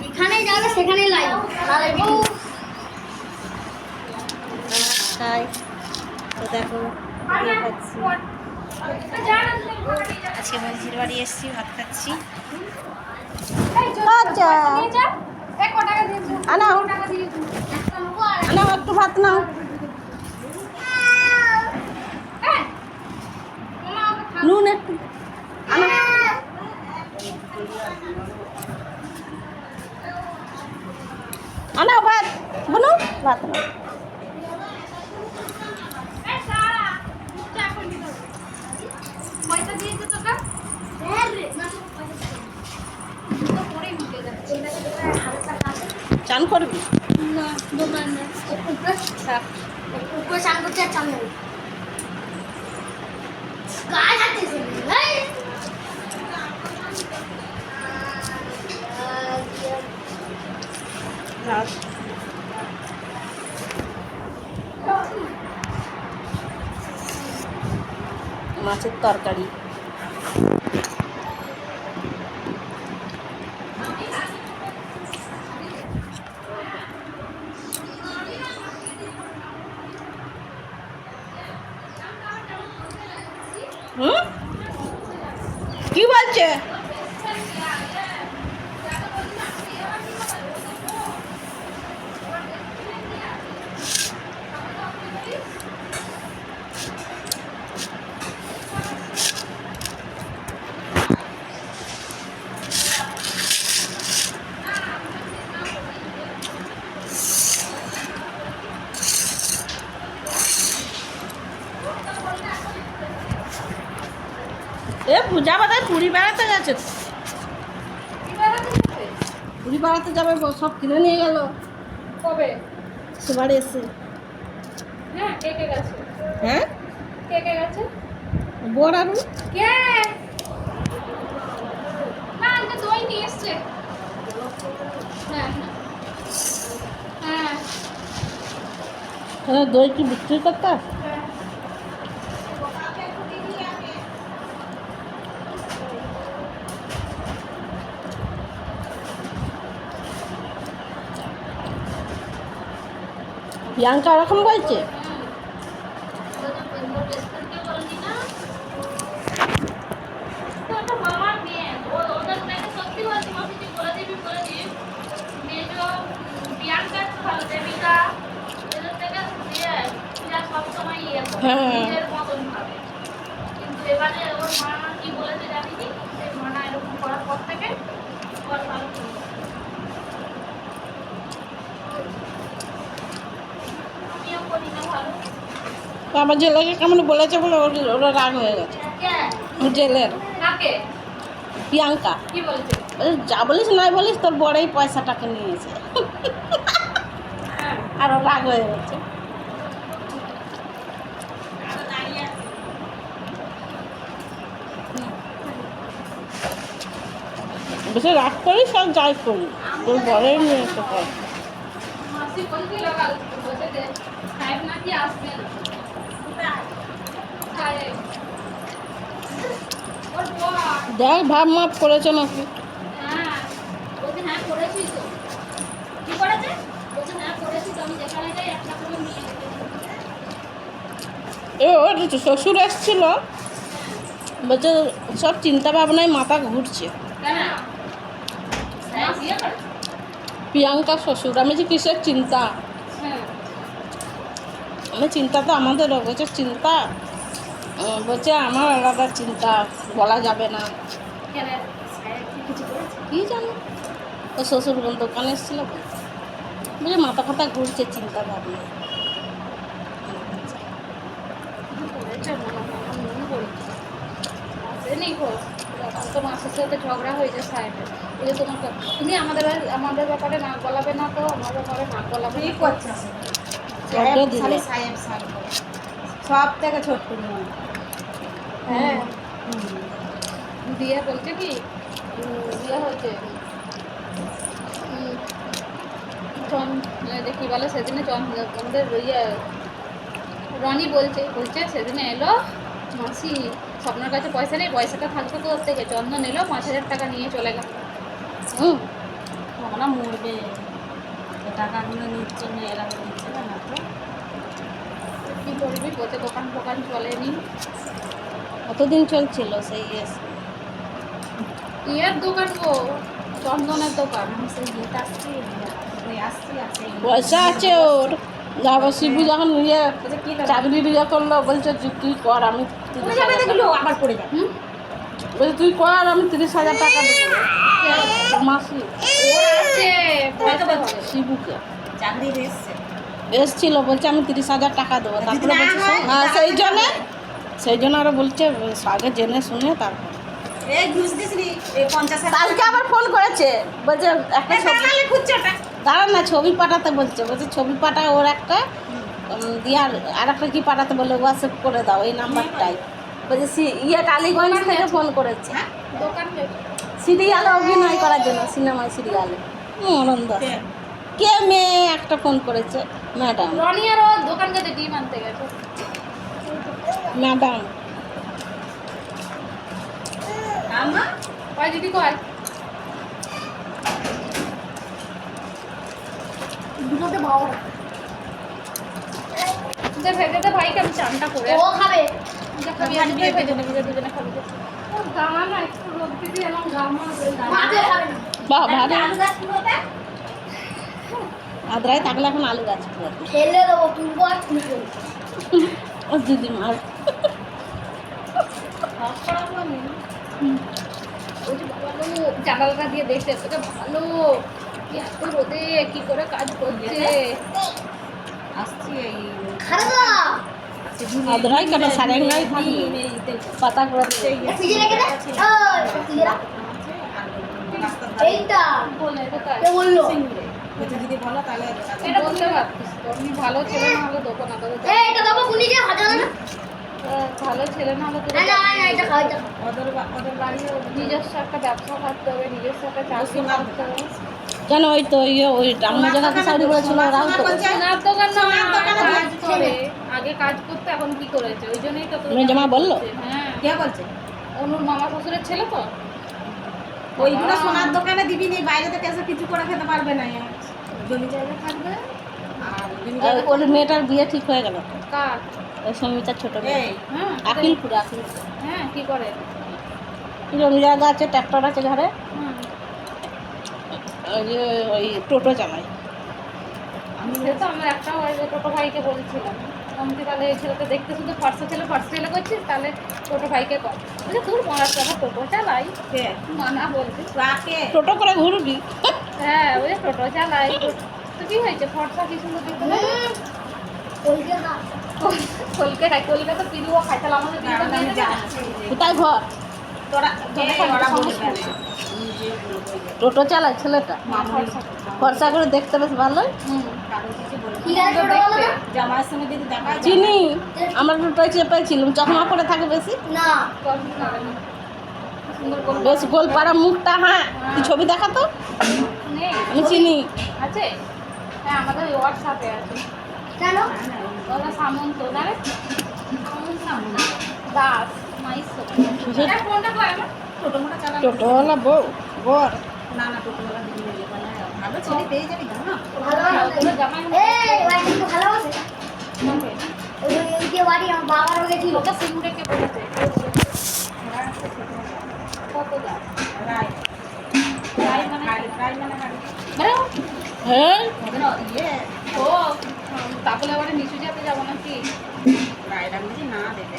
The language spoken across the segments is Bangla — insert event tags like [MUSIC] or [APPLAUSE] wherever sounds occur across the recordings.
যেখানেই যাবে সেখানেই লাইভ নালে তো দেখো আজকে মঞ্জির বাড়ি এসেছি ভাত খাচ্ছি। আচ্ছা। আনাও আনাও একটু ভাত নাও। নুন একটু। আনাও ভাত বলো ভাত নাও পয়সা দিয়েছে তোকে তো পরেই মুখে যাচ্ছে চান করবি চান করতে চান গায়ে হাতে মাছের তরকারি হুম কি বলছে এ পূজা বাদায় পুরী বেড়াতে গেছে তো। ব- সব কিনে নিয়ে গেল। কবে? সবার এসে। হ্যাঁ কে কে গেছে? হ্যাঁ? কে কে গেছে? বড় আরু কে? না দই নিয়ে এসছে। হ্যাঁ হ্যাঁ। হ্যাঁ। দই কি বিক্রি করতে হ্যাঁ প্রিয়াঙ্কা ওরকম বলছে মামার মেয়ে ও ওদের মেয়েকে সত্যি বলছি মাসি তুই বলে দিবি বলে দিস মেয়ে তো প্রিয়াঙ্কা তো ভালো দেবিকা এদের থেকে ইয়ে পূজা সবসময় ইয়ে করে, হ্যাঁ। নিজের মতন ভাবে কিন্তু এবারে ওর মা কি বলেছে জানিনি সেই মানা এরকম করার পর থেকে ওর ভালো চলছে। আমিও করি না ভালো তো আমার জেলেকে কেমন বলেছে বলে ওর রাগ হয়ে গেছে। জেলের। প্রিয়াঙ্কা। যা বলিস নাই বলিস তোর বড়ই পয়সাটাকে নিয়েছে হ্যাঁ আর ও রাগ হয়ে গেছে। বেশি রাগ করিস আর যাই করি তোর বড়ই নিয়েছে পয়সা মাসি বলছিল কাল বসে যে সাহেব নাকি আসবে না সাহেব ওর বর দেখ ভাব মাপ করেছে নাকি? আমি শ্বশুর এসছিল। বলছে সব চিন্তা ভাবনায় মাথা ঘুরছে। প্রিয়াঙ্কা শ্বশুর আমি যে কিসের চিন্তা? হ্যাঁ। আমি চিন্তা তো আমাদেরও বলছে চিন্তা বলছে আমার আলাদা চিন্তা বলা যাবে না। কি করেছে? কি জানো? ও শ্বশুর বোন দোকানে এসেছিল। বলছে মাথা ফাতা ঘুরছে চিন্তা ভাবনা। করেছে? করেছে ঝগড়া হয়েছে সাহেবের বলে তোমাকে তুমি আমাদের আমাদের ব্যাপারে নাক গলাবে না তো আমার ব্যাপারে না। করছে কত দিল? সাহেব সাহেব সব থেকে ছোট মেয়ে হ্যাঁ। দিয়ে বলছে কি? হয়েছে। উম, চন কি বলে সেদিনে চন আমাদের ইয়ে রনি বলছে বলছে সেদিনে এলো মাসি স্বপ্নের কাছে পয়সা নেই পয়সাটা থাকবে কোথা থেকে। চন্দন এলো পাঁচ হাজার টাকা নিয়ে চলে গেল। হুম ওরা মরবে। টাকাগুলো নিচ্ছে মেয়েরা তো নিচ্ছে না তো? কি করবি? বসে দোকান ফোকান চলেনি। কতদিন চলছিল সেই ইয়ে ইয়ের দোকান গো চন্দনের দোকান পয়সা আছে ওর। যাব শিবু যখন ইয়ে চাকরি ইয়ে করল বলছে তুই কর আমি আবার যাবে। বলছে তুই কর আমি তিরিশ হাজার টাকা দেবো। মাসি। শিবুকে। চাকরি এসছিল বলছে আমি তিরিশ হাজার টাকা দেবো। তারপরে বলছে হ্যাঁ সেই জন্য সেই জন্য আরও বলছে আগে জেনে শুনে তারপর। কালকে আবার ফোন করেছে বলছে একটা দাঁড়ান না ছবি পাঠাতে বলছে বলছে ছবি পাঠা ওর একটা দিয়ে আর আর একটা কি পাঠাতে হোয়াটসঅ্যাপ করে দাও এই নাম্বারটাই। বলছে সি- ইয়ে থেকে ফোন করেছে? সিরিয়ালে অভিনয় করার জন্য সিনেমায় সিরিয়ালে। দাস কে? মেয়ে একটা ফোন করেছে? ম্যাডাম। রনি আর দোকান গেছে ডিম আনতে গেছে। ম্যাডাম আমা কয় দিদি কয়? দুটোতে ভালো যে ভেজে দে ভাইকে আমি চানটা করে ও খাবে। আদ্রায় থাকলে এখন আলু গাছ ফেলে দেবো তুলবো আর [LAUGHS] তুলবো ও দিদিমার ওই যে দিয়ে দেখতে তোকে ভালো কি এত রোদে কি করে কাজ করছে আসছি এই আচ্ছা, আচ্ছা, পাতা করে দিতে রেখে দে ওই ফ্রিজে রাখ এইটা বলে কোথায় বলল যদি বলো তাহলে এটা বলতে পারতিস ভালো ছেলে না হলে এই এটা দেবো কুনি যে হাজার না। ভালো ছেলে না হলে না না না এটা খাও এটা ওদের ওদের বাড়ি নিজস্ব একটা ব্যবসা করতে হবে নিজস্ব একটা চাকরি করতে হবে। কেন ওই তো ইয়ে ওই রান্না জায়গাতে শাড়ি পরেছিল ওরাও তো। সোনার দোকান না কাজ কাজ করে। আগে কাজ করতে এখন কি করেছে? ওই জন্যই তো মেজমা বলল? হ্যাঁ। কে বলছে? অনুর মামা শ্বশুরের ছেলে তো। ওইগুলো সোনার দোকানে দিবি নি বাইরে থেকে এসে কিছু করে খেতে পারবে না। জমি জায়গা থাকবে। ওর মেয়েটার বিয়ে ঠিক হয়ে গেল। কার? ওই সমিতার ছোট মেয়ে। হ্যাঁ আকিলপুর আকিলপুর। হ্যাঁ কি করে? জমি জায়গা আছে ট্র্যাক্টর আছে ঘরে। ওই যে ওই টোটো চালায়। সে তো আমরা একটা ওই টোটো ভাইকে বলছিলাম। অমতি তাহলে এই ছেলেটা দেখতে শুধু ফর্সা ছেলে ফর্সা ছেলে করছিস তাহলে টোটো ভাইকে কর। বলছে তোর মরার কথা টোটো চালাই। মানা বলছে। রাকে টোটো করে ঘুরবি? হ্যাঁ ওই টোটো চালাই। তো কি হয়েছে? ফর্সা কি সুন্দর দেখতে খাই তাহলে আমাদের? জানি কোথায় ঘর? টোটো চালায় ছেলেটা? ফর্সা। খরচা করে দেখতে বেশ কারও যায় চিনি। আমরা টোটোয় চেপেছিলাম চশমা পরে থাকে বেশি? করে বেশ গোল পাড়া মুখটা হ্যাঁ। তুই ছবি দেখাতো আমি চিনি। আছে? হ্যাঁ আমাদের হোয়াটসঅ্যাপে আছে। কেন? ওরা সামন্ত সামন্ত দাস মাইসো। এটা কোনটা কয় আমার ছোটো চালা টোটোওয়ালা বউ বর। না না টোটোওয়ালা দিদি বলে বলে ভালো ছেলে পেয়ে যাবি বাড়ি আমার বাবার ওকে ছিল ওটা সিঙ্গুরে কে কত দাস? রায়। রাই মানে রায় মানে বেরো হ্যাঁ? তাহলে আবার নিচু যাব নাকি? না দেবে।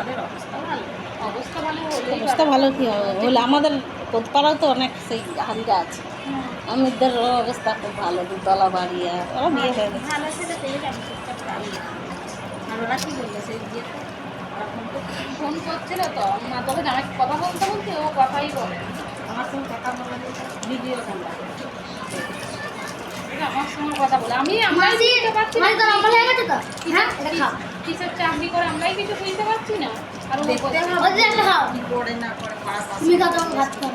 আমি অবস্থা ভালো। অবস্থা ভালো অবস্থা ভালো কি হবে? বলে আমাদের কোতপাড়াও তো অনেক সেই হারিরা আছে। আমাদের অবস্থা খুব ভালো দুতলা বাড়ি আর ওরা বিয়ে হয়ে গেছে। ফোন করছিল তো? মা তোকে জামাই কথা বলতে বলতে ও কথাই বলে। আমার সঙ্গে কথা বলা ভিডিও আমার সঙ্গে কথা বলে। আমি আমরাই বুঝতে পারছি না হ্যাঁ কিসের চাকরি করে আমরাই কিছু বুঝতে পারছি না? আর করে না করে তুমি ভাত খাও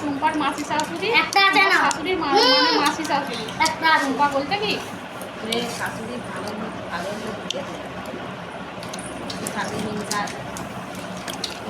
টুম্পার মাসি শাশুড়ি একটা আছে না? শাশুড়ির মানে মাসি শাশুড়ি। একটা টুম্পা বলতে কি? রে শাশুড়ি ভালো ভালো শাশুড়ি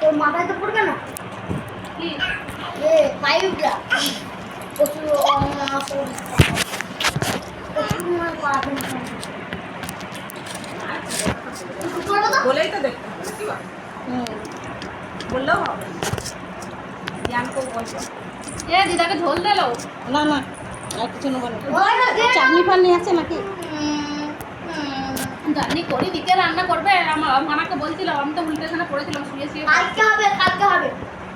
তোর মাথায় তো পড়বে না? কি? এ পাইপটা প্রচুর প্রচুর বলেই তো দেখতে হবে কি বল? হুম। বললেও হবে জ্ঞানকেও দিদাকে ঝোল দিলো? না না আর কিছু নেব না। চাটনি ফাটনি আছে নাকি? জানি করি দিকে রান্না করবে আমার মানাকে বলছিলাম আমি তো উল্টে এখানে পড়েছিলাম শুয়ে শুয়ে। কালকে হবে কালকে হবে।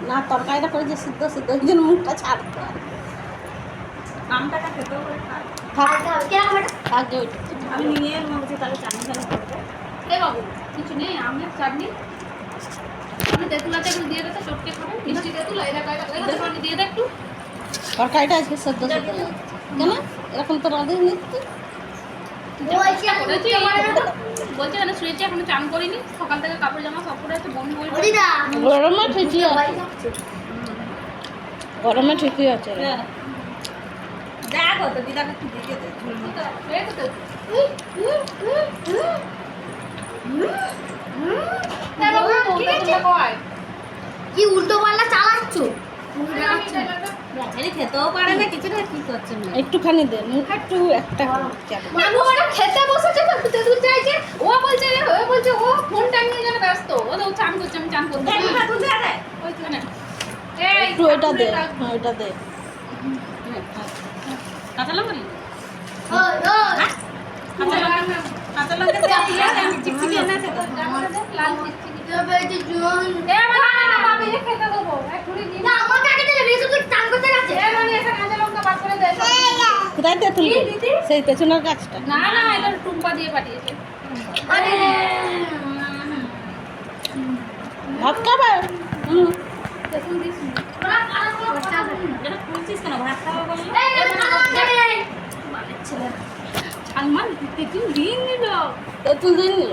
না তরকারিটা করে যে সিদ্ধ সিদ্ধ ওই জন্য মুখটা ছাড়তে হয়। আমটাটা করে কালকে হবে। কীরকম এটা ওইটা। আমি নিয়ে মধ্যে তাহলে চাটনি চালু করব। এ বাবু কিছু নেই আমের চাটনি। আমি তেঁতুলাতে একটু দিয়ে দে তো চটকে খাবে। মিষ্টি তেঁতুল এরা কয়টা কয়টা দিয়ে দে একটু। তরকারিটা আজকে সেদ্ধ সেদ্ধ। কেন? এরকম তো রাঁধে নিচ্ছি বলছি। বলছে কেন শুয়েছি এখনও চান করিনি। সকাল থেকে কাপড় জামা সব পরে আছে বমি বমি গরমে ঠিকই আছে। গরমে ঠিকই আছে। দেখো তো দিদাকে একটু দেখে দে। কি উল্টো পাল্লা চালাচ্ছ? খেতেও পারে না কিছুটা দে মুখে একটু একটা ও চান করছে আমি চান করতে দে। হ্যাঁ। এটা দে হ্যাঁ, কাঁচা লঙ্কা কাঁচা লঙ্কা লাল চিপসি কোথায় তেঁতুল সেই তেঁতুলের গাছটা। না না এটা টুম্পা দিয়ে পাঠিয়েছে। ভাত খাবে? তেতুল দিন নিল। তেঁতুল দিন নিল।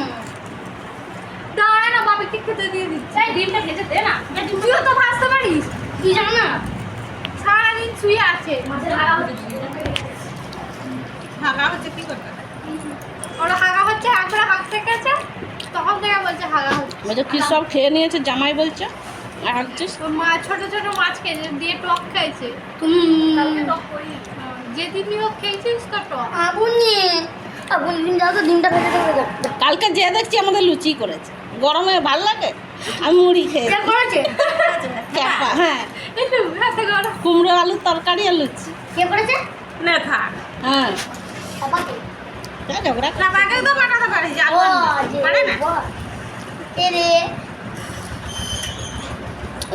খেতে দিয়ে দিচ্ছে? ডিমটা ভেজে দে না। তুইও তো ভাজতে পারিস। তুই জানো? না সারাদিন শুয়ে আছে। হাড়া হচ্ছে কি করবে? ওরা হাগা হচ্ছে একবার হাগ থেকে আছে তখন থেকে বলছে হাগা হচ্ছে। বলছে কি সব খেয়ে নিয়েছে জামাই বলছে। মা ছোট ছোট মাছ খেয়েছে দিয়ে টক খাইছে। কালকে টক হোক খেয়েছিস তো টক। আগুন নিয়ে আগুন দিন যাও তো ডিমটা ভেজে দেবে। কালকে যে দেখছি আমাদের লুচি করেছে। গরমে ভালো লাগে? আমি মুড়ি খেয়ে ক্যাপা হ্যাঁ কুমড়ো আলুর তরকারি আর লুচি। কে করেছে? না থাক। হ্যাঁ। ঝগড়া তো পাঠাতে পারি ও পারে না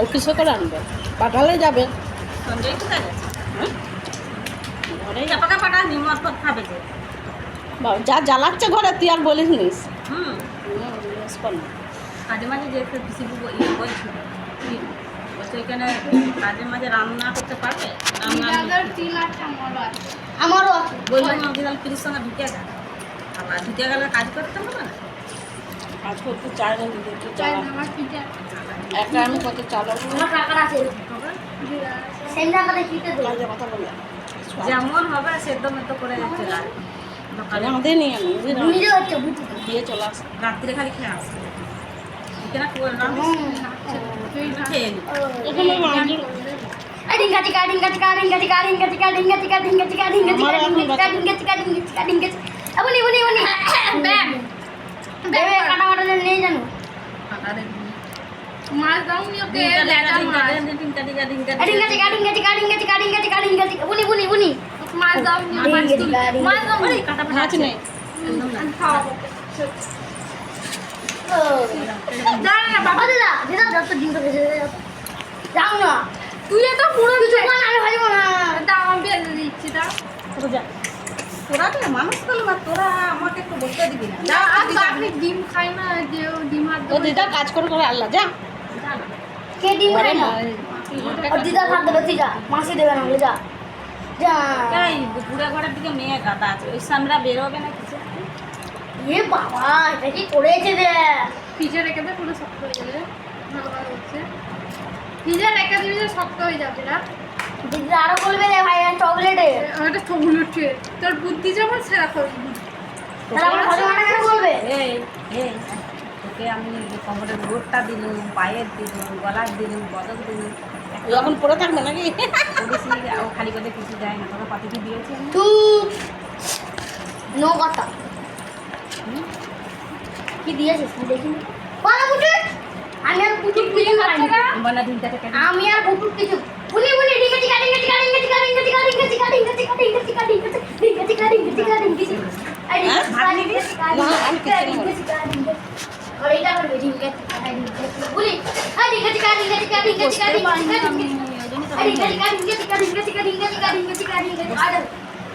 কিসে করে আনবে? পাঠালে যাবে। সঞ্জয় কোথায় গেছে? হ্যাঁ? ঘরেই চাপাকা পাঠা নিমত পথ খাবে যে। যা জ্বালাচ্ছে ঘরে তুই আর বলিস নিস হুম। কাজে মাঝে যে পিসি ইয়ে সেইখানে কাজের মাঝে রান্না করতে পারবে? সঙ্গে গেলে। কাজ করতে হবে না? একটা আমার টাকা যেমন হবে সেদ্ধ মেদ্ধ করে দিয়ে চলে আসে রাত্রে খালি খেয়ে আসে এখানে খেয়ে নি মাঝে ডিঙ্গা চিকা ডিঙ্গা ডিঙ্গা ডিঙ্গা ডিঙ্গা ডিঙ্গা ডিঙ্গা ডিঙ্গা ডিঙ্গা ডিঙ্গা ডিঙ্গা মাছ ওকে মাছ ডিঙ্গা ডিঙ্গা চিকা ডিঙ্গা চিকা বুনি বুনি বুনি মাছ দাওনি মাছ মাছ দাওনি কাটা। মাছ নেই খাওয়াবো দাঁড়া না বাবা তুই তো পুরো কিছু আমি ভাজবো না। দাও আমি বেঁধে দিচ্ছি দাও। তোরা তো মানুষ করলি না তোরা আমাকে একটু বলতে দিবি না। যা আর আপনি ডিম খাই না যে ও ডিম হাত ও দিদা কাজ করে করে আল্লাহ যা। কে ডিম না? আর দিদা ভাত দেবে তুই যা মাসি দেবে না যা। যা। এই পুরা ঘরের দিকে মেয়ে গাদা আছে ওই সামরা বেরোবে না এ বাবা এটা কি করেছে রে ফ্রিজে রেখে দে পুরো শক্ত হয়ে যাবে ভালো ভালো হচ্ছে। ফ্রিজে রেখে দিবি যে শক্ত হয়ে যাবে না? দিদা আরও বলবে রে ভাই চকলেটে ওটা উঠছে তোর বুদ্ধি বলবে? এই এই তোকে আমি কোমরের রোডটা দিলুম পায়ের দিলুম গলার দিলুম বদল দিলুম। যখন পড়ে থাকবে নাকি? ও খালি করে কিছু যায় না তোকে কত কি দিয়েছি? তুই নো কথা। কি দিয়েছিস তুই দেখিনি বলা বুটুট আমি আর বুটুট কিছু খাইনি বনা দিনটা থেকে আমি আর বুটুট কিছু বুনি বুনি ডিঙ্গা টিকা ডিঙ্গা টিকা ডিঙ্গা টিকা ডিঙ্গা টিকা ডিঙ্গা টিকা ডিঙ্গা টিকা ডিঙ্গা টিকা ডিঙ্গা টিকা ডিঙ্গা টিকা ডিঙ্গা টিকা ডিঙ্গা টিকা আই ডিঙ্গা ভাত নিবি? না, আমি কিচ্ছু নেব না। টিকা ডিঙ্গা আর এটা করবে ডিঙ্গা টিকা ডিঙ্গা বুনি আই ডিঙ্গা টিকা ডিঙ্গা টিকা ডিঙ্গা টিকা ডিঙ্গা টিকা আই ডিঙ্গা টিকা ডিঙ্গা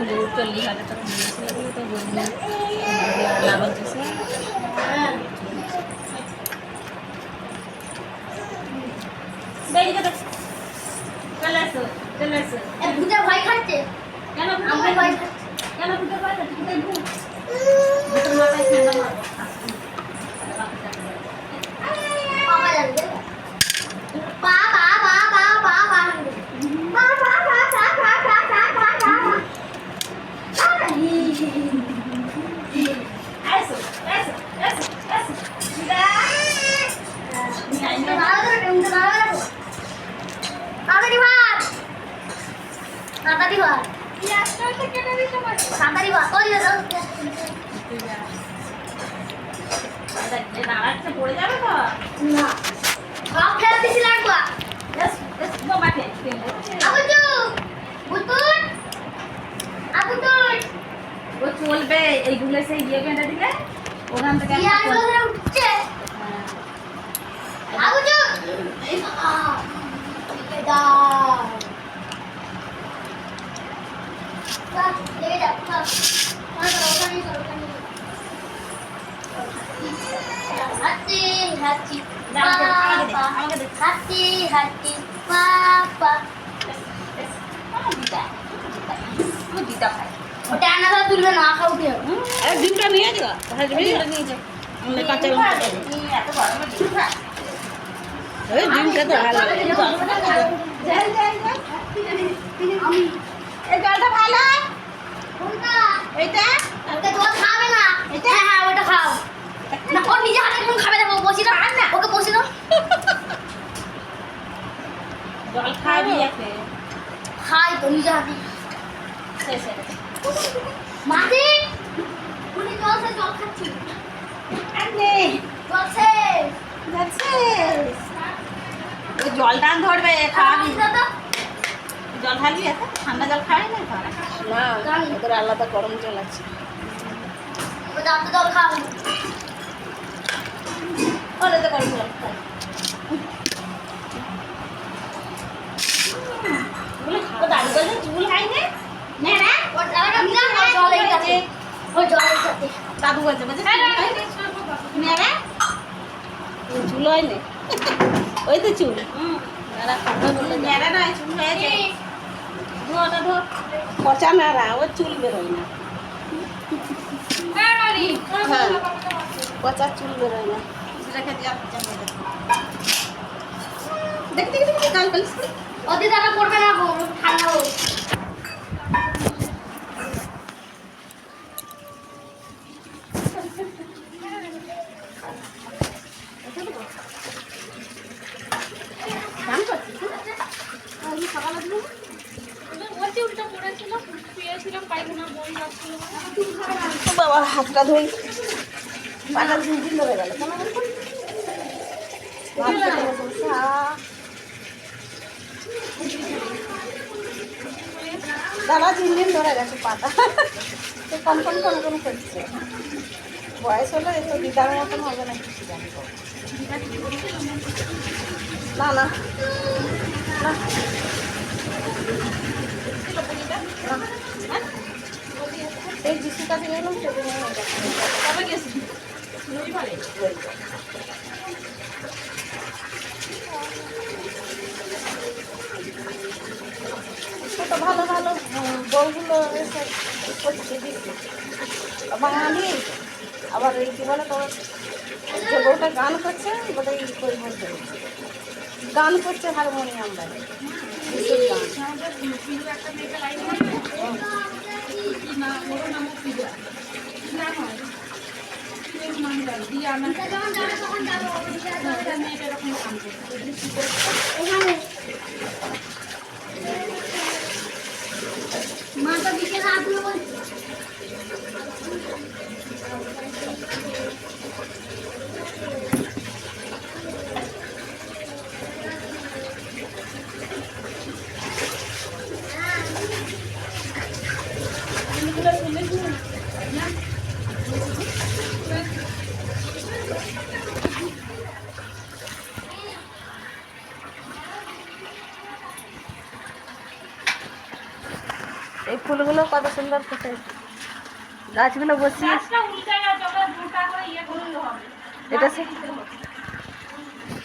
দেবো। চল্লিশ হাজার টাকা তো বলব লাভ হচ্ছে চলে আসো চলে আসো ভূতে ভয় খাচ্ছে কেন ভয় খাচ্ছে কেন ভূতে ভয় খাচ্ছে? ভূতে ভূত। ভূতের মাথায় ঠান্ডা মারো। তাড়াতাড়ি কর তাড়াতাড়ি কর ওই পড়ে যাবে তো না বাপ খেলা দিছি লাগবা জাস্ট জাস্ট গো মাঠে আবু তো বুতুন আবু তো ও চলবে এইগুলো সেই ইয়ে কেন দিলে ওখান থেকে উঠছে আবু তো এই মা দাও Hati hati papa, hati hati papa. ওটা আনা দাও তুলবে না খাও উঠে আরে ডিমটা নিয়ে যা তাহলে ডিমটা নিয়ে যা আমরা কাঁচা লঙ্কা এত বড় ডিমটা ওই ডিমটা তো ভালো জল জল জল এই জলটা ভালো এইটা? ওকে তোমার খাবে না। হ্যাঁ হ্যাঁ ওটা খাও। না ও নিজে হাতে কোন খাবে না ও বসি দাও না। ওকে বসি দাও জল খাবি একে খাই তো নিজে হাতে। শেষ মাটি উনি জল সে জল খাচ্ছি আর জল সে যাচ্ছে ওই জলটা ধরবে খাবি দাদা। জল ঢালি এত ঠান্ডা জল খাওয়াই না তারা না ওদের আলাদা গরম জল আছে। জল গরম জল খাওয়া দাদু বলছে বলছে চুল হয় না ওই তো চুল। চুল হয়ে পচা না। হ্যাঁ পচা চুল বেরোয় না। দেখতে দিয়া দেখি দেখি দেখি, কাল কাল। দ্বারা পড়বে না ঠান্ডা বলছি উল্টো পড়েছিল শুয়েছিলাম পায়খানা বই যাচ্ছিল হাতটা ধুই। পাটা ঝিনঝিন ধরে গেল। দাদা ঝিনঝিন ধরে গেছে পাটা তো কনকন কনকন করছে। বয়স হলো এত দিদার মতন হবে না, কিছু জানি না। না। না। এই যিশু কাছে গেলাম সেদিন কবে গেছি কত ভালো ভালো উম, বউগুলো এসে করছে দিচ্ছে বাঙালি আবার এই কী বলে তোমার যে বউটা গান করছে বোধ হয় কই বলতে গান করছে হারমোনিয়াম বাজে বিশুর গান না ওর নাম পিজা না নয় কেউ নাম জানি দিয়া না যখন যাবে তখন যাব একটা মেয়েটা এরকম কাম করছে এখানে মাথা দিকে হাত দিয়ে বলছি এই ফুলগুলো কত সুন্দর ফুটে গাছগুলো বসিয়ে ইয়ে এটা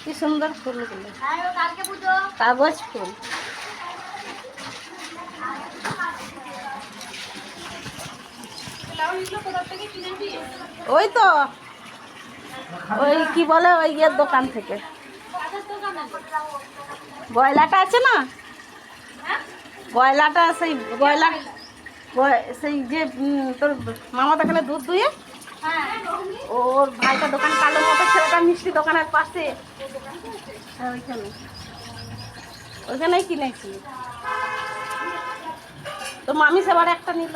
কি সুন্দর ফুলগুলো আর কাগজ ফুল। ওই তো ওই কি বলে ওই ইয়ের দোকান থেকে। গয়লাটা আছে না? গয়লাটা সেই গয়লা গয়- সেই যে তোর মামা দোকানে দুধ দুয়ে? ওর ভাইটা দোকান কালো মতো, ছেলেটা মিষ্টি দোকানের পাশে। হ্যাঁ ওইখানে। ওইখানেই কিনেছি তো মামি সেবার একটা নিল।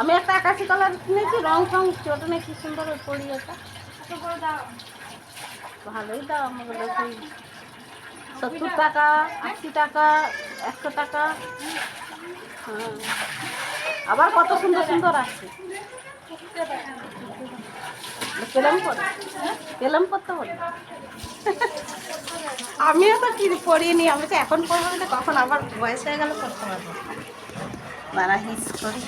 আমি একটা আকাশি কালার কিনেছি, রং ফং ছোট নেই কি সুন্দর পরি ওটা। ভালোই দাম ওগুলো সত্তর টাকা, আশি টাকা, একশো টাকা। আবার কত সুন্দর সুন্দর আছে কেলাম করতে বলি। আমিও তো কি পড়িনি আমি তো এখন পড়ব না কখন আবার বয়স হয়ে গেলে পড়তে পারব। দাঁড়া হিস করি।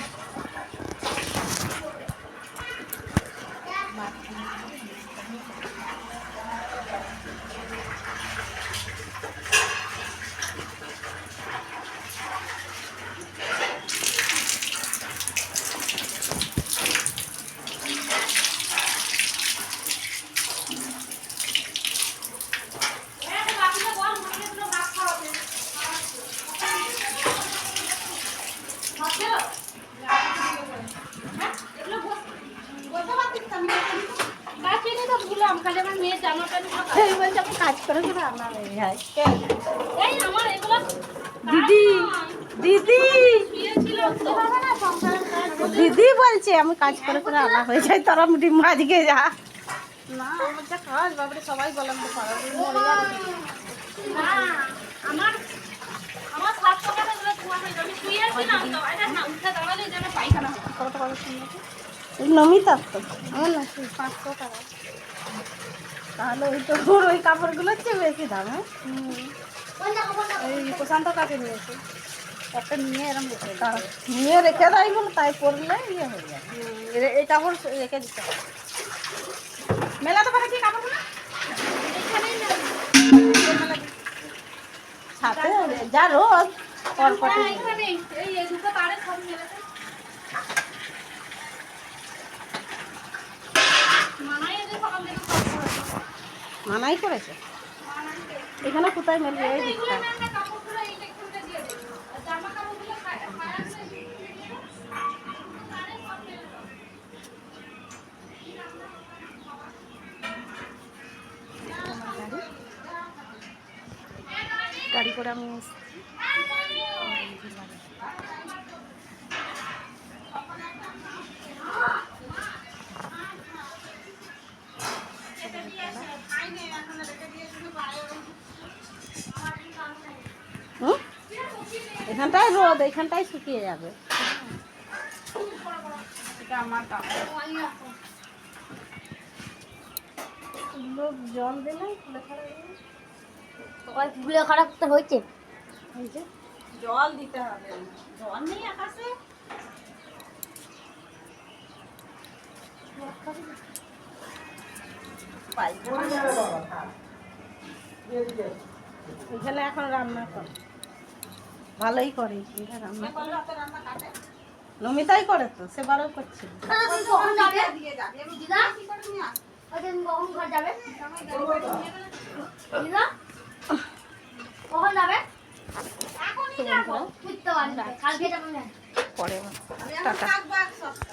খালি আমার মেয়ের জামা প্যান্ট এই বলছে আমি কাজ করে করে রান্না হয়ে। যায় এই আমার এগুলো দিদি দিদি! দিদি বলছে আমি কাজ করে করে আনা হয়ে যায় তোরা ডিম আজকে যা। না আমার যা কাজ বাবারে সবাই বললাম তো পাড়া না আমার আমার সাত টাকা এগুলো ধোয়া যাবে তো। না উঠে দাঁড়ালে যেন পায়খানা হবে কত টাকা শুনলো আমার না পাঁচশো টাকা। তাহলে ওই তো ওর ওই কাপড়গুলোর চেয়ে বেশি দাম হ্যাঁ? এই প্রশান্ত কাছে নিয়েছে? একটা নিয়ে এরম নিয়ে রেখে দেয় বলে তাই পরলে ইয়ে হয়ে যায় এই কাপড় রেখে দিতে হবে। মেলা তো পারে কি কাপড়গুলো? সাথে যা রোদ পরপটে হ্যাঁ, এই দুটো সব মানাই মানাই করেছে। এখানে কোথায় মেলবে গাড়ি করে আমি এখানটায় রোদ এখানটায় শুকিয়ে যাবে। এটা আমার কাপড়। জল দিলে ফুলে খারাপ তো হয়েছে। জল দিতে হবে। জল নেই আকাশে। এখানে এখন রান্না করে। ভালোই করে রান্না নমিতাই করে তো সে বারো করছে। কখন যাবে দিয়ে যাবে আমি দিদা কি করে নিয়ে আসব? ওই তুমি কখন ঘর যাবে দিদা কখন যাবে বুঝতে পারবে কালকে যাবে না পরে আমি